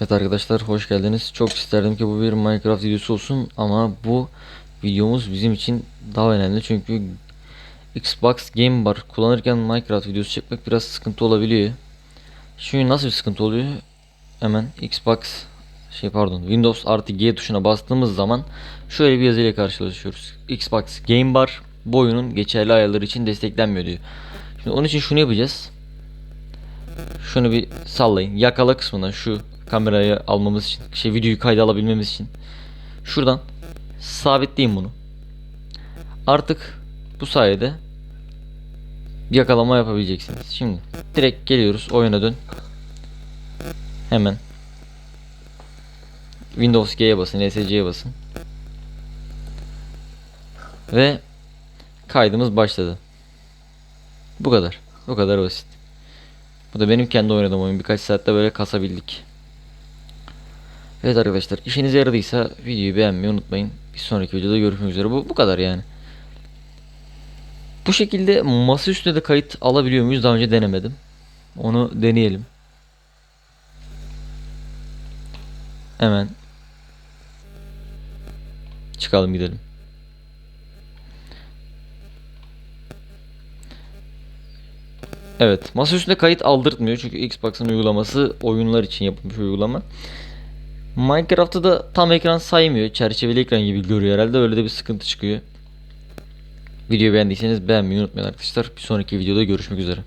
Evet arkadaşlar hoş geldiniz. Çok isterdim ki bu bir Minecraft videosu olsun ama bu videomuz bizim için daha önemli çünkü Xbox Game Bar kullanırken Minecraft videosu çekmek biraz sıkıntı olabiliyor. Şimdi nasıl bir sıkıntı oluyor? Hemen Xbox şey pardon Windows artı G tuşuna bastığımız zaman şöyle bir yazıyla karşılaşıyoruz. Xbox Game Bar bu oyunun geçerli ayarları için desteklenmiyor diyor. Şimdi onun için şunu yapacağız. Şunu bir sallayın. Yakala kısmına şu kamerayı almamız için, şey videoyu kayda alabilmemiz için. Şuradan sabitleyin bunu. Artık bu sayede yakalama yapabileceksiniz. Şimdi direkt geliyoruz oyuna dön. Hemen Windows G'ye basın, ESC'ye basın. Ve kaydımız başladı. Bu kadar. Bu kadar basit. Bu da benim kendi oynadığım oyun. Birkaç saatte böyle kasabildik. Evet arkadaşlar işinize yaradıysa videoyu beğenmeyi unutmayın. Bir sonraki videoda görüşmek üzere. Bu, bu kadar yani. Bu şekilde masa üstünde de kayıt alabiliyor muyuz? Daha önce denemedim. Onu deneyelim. Hemen çıkalım gidelim. Evet, masa üstünde kayıt aldırtmıyor çünkü Xbox'ın uygulaması oyunlar için yapılmış uygulama. Minecraft'ta da tam ekran saymıyor. Çerçeveli ekran gibi görüyor herhalde. Öyle de bir sıkıntı çıkıyor. Videoyu beğendiyseniz beğenmeyi unutmayın arkadaşlar. Bir sonraki videoda görüşmek üzere.